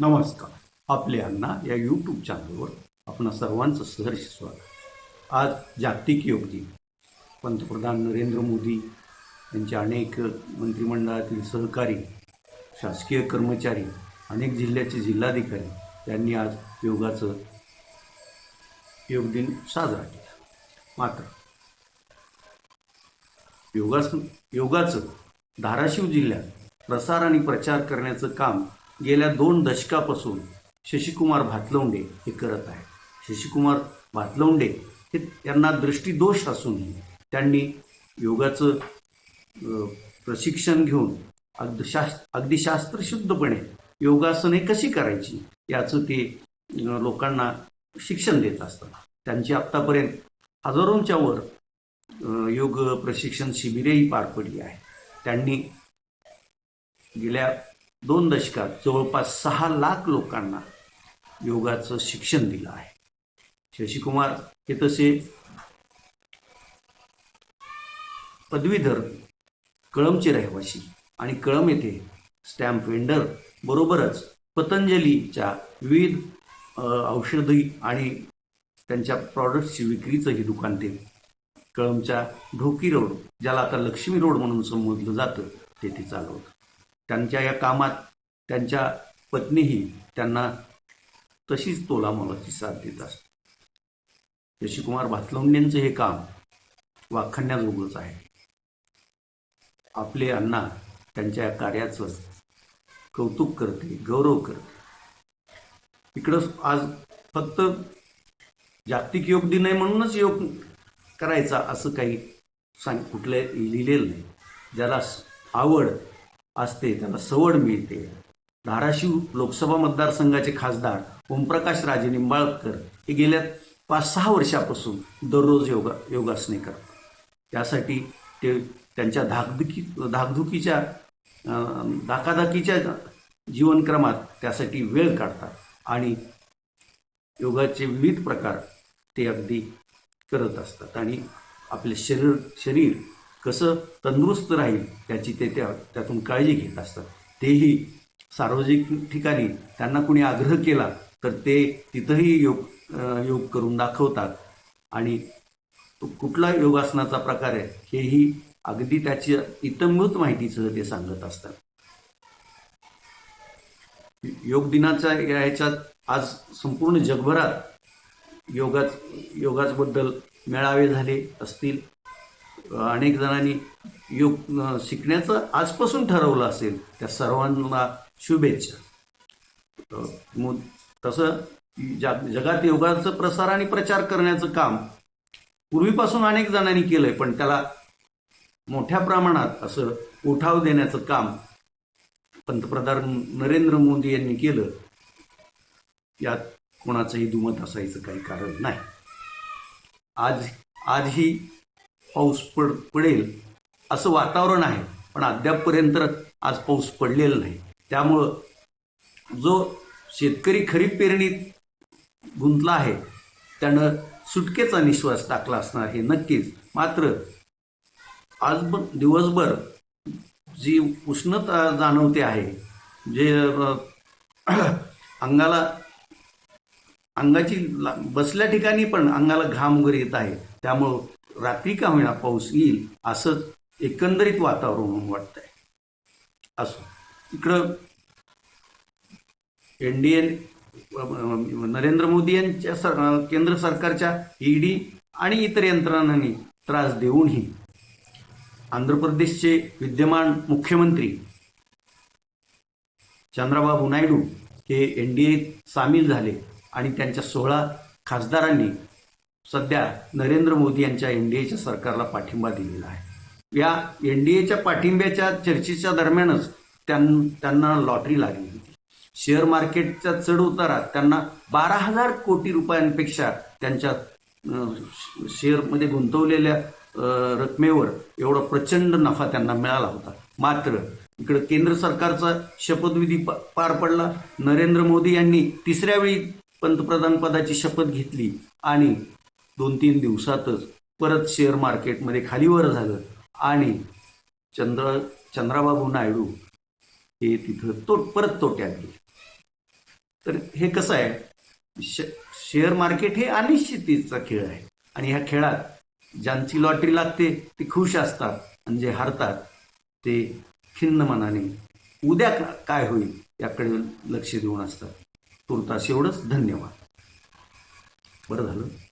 नमस्कार. आपले अण्णा या यूट्यूब चॅनलवर आपण सर्वांचं सहर्ष स्वागत. आज जागतिक योग दिन. पंतप्रधान नरेंद्र मोदी यांचे अनेक मंत्रिमंडळातील सहकारी शासकीय कर्मचारी अनेक जिल्ह्याचे जिल्हाधिकारी यांनी आज योगाचं योग दिन साजरा केला. मात्र योगासन योगाचं धाराशिव जिल्ह्यात प्रसार आणि प्रचार करण्याचं काम गेल्या दोन दशकापासून शशिकुमार भातलवंडे हे करत आहेत. शशिकुमार भातलवंडे हे त्यांना दृष्टीदोष असूनही त्यांनी योगाचं प्रशिक्षण घेऊन अगदी शास् अगदी शास्त्रशुद्धपणे योगासने कशी करायची याचं ते लोकांना शिक्षण देत असतात. त्यांची आत्तापर्यंत हजारोंच्या वर योग प्रशिक्षण शिबिरेही पार पडली आहे. त्यांनी गेल्या दोन दशकात जवळपास सहा लाख लोकांना योगाचं शिक्षण दिलं आहे. शशिकुमार हे तसे पदवीधर कळमचे रहिवासी आणि कळम येथे स्टॅम्प वेंडर बरोबरच पतंजलीच्या विविध औषधी आणि त्यांच्या प्रॉडक्ट्सची विक्रीचंही दुकान ते कळमच्या ढोकी रोड ज्याला आता लक्ष्मी रोड म्हणून संबोधलं जातं तेथे चालवतं. त्यांच्या या कामात त्यांच्या पत्नीही त्यांना तशीच तोलामोलाची साथ देत असते यशकुमार भातलवंडेंचं हे काम वाखाणण्याजोगंच आहे. आपले अण्णा त्यांच्या या कार्याचं कौतुक करते गौरव करते. इकडं आज फक्त जागतिक योग दिन आहे म्हणूनच योग करायचा असं काही सांग कुठलं लिहिलेलं नाही. ज्याला आवड असते त्याला सवड मिळते. धाराशिव लोकसभा मतदारसंघाचे खासदार ओमप्रकाश राजे निंबाळकर हे गेल्या पाच सहा वर्षापासून दररोज योगा योगासने करतात. त्यासाठी ते त्यांच्या धाकधुकी धाकधुकीच्या धाकाधाकीच्या जीवनक्रमात त्यासाठी वेळ काढतात आणि योगाचे विविध प्रकार ते अगदी करत असतात. आणि आपले शरीर शरीर कसं तंदुरुस्त राहील त्याची ते त्या त्यातून काळजी घेत असतात. तेही सार्वजनिक ठिकाणी त्यांना कुणी आग्रह केला तर ते तिथंही योग योग करून दाखवतात. आणि तो कुठला योगासनाचा प्रकार आहे हेही अगदी त्याची इतंभूत माहितीचं ते सांगत असतात. योग दिनाच्या याच्यात आज संपूर्ण जगभरात योगाच योगाबद्दल मेळावे झाले असतील. अनेक जणांनी योग शिकण्याचं आजपासून ठरवलं असेल त्या सर्वांना शुभेच्छा. मग तसं जग जगात योगाचं प्रसार आणि प्रचार करण्याचं काम पूर्वीपासून अनेक जणांनी केलंय पण त्याला मोठ्या प्रमाणात असं उठाव देण्याचं काम पंतप्रधान नरेंद्र मोदी यांनी केलं यात कोणाचंही दुमत असायचं काही कारण नाही. आज आजही पाऊस पड पडेल असं वातावरण आहे पण अद्यापपर्यंत आज पाऊस पडलेला नाही. त्यामुळं जो शेतकरी खरीप पेरणीत गुंतला आहे त्यानं सुटकेचा निश्वास टाकला असणार हे नक्कीच. मात्र आज दिवसभर जी उष्णता जाणवते आहे जे अंगाला अंगाची ला- बसल्या ठिकाणी पण अंगाला घाम वगैरे येत आहे त्यामुळं रात्री का होईना पाऊस येईल असंच एकंदरीत वातावरण वाटतंय. असो. इकडं एन डी नरेंद्र मोदी यांच्या सर केंद्र सरकारच्या ईडी आणि इतर यंत्रणांनी त्रास देऊनही आंध्र प्रदेशचे विद्यमान मुख्यमंत्री चंद्राबाबू नायडू हे एन डी एत सामील झाले आणि त्यांच्या सोळा खासदारांनी सध्या नरेंद्र मोदी यांच्या एन डी एच्या सरकारला पाठिंबा दिलेला आहे. या एन डी एच्या पाठिंब्याच्या चर्चेच्या दरम्यानच त्यां त्यांना लॉटरी लागली होती. शेअर मार्केटच्या चढ उतारात त्यांना बारा हजार कोटी रुपयांपेक्षा त्यांच्या शेअरमध्ये गुंतवलेल्या रकमेवर एवढा प्रचंड नफा त्यांना मिळाला होता. मात्र इकडं केंद्र सरकारचा शपथविधी प- पार पडला. नरेंद्र मोदी यांनी तिसऱ्या वेळी पंतप्रधान पदाची शपथ घेतली आणि दोन तीन दिवसातच परत शेअर मार्केटमध्ये खालीवर झालं. आणि चंद्र चंद्राबाबू नायडू हे तिथं तो परत तोट्यात गेले. तर हे कसं आहे? श शेअर मार्केट हे अनिश्चितीचा खेळ आहे. आणि ह्या खेळात ज्यांची लॉटरी लागते ते खुश असतात आणि जे हारतात ते खिन्न मनाने उद्या काय होईल याकडे लक्ष देऊन असतात. तुर्तास एवढंच धन्यवाद. बरं झालं.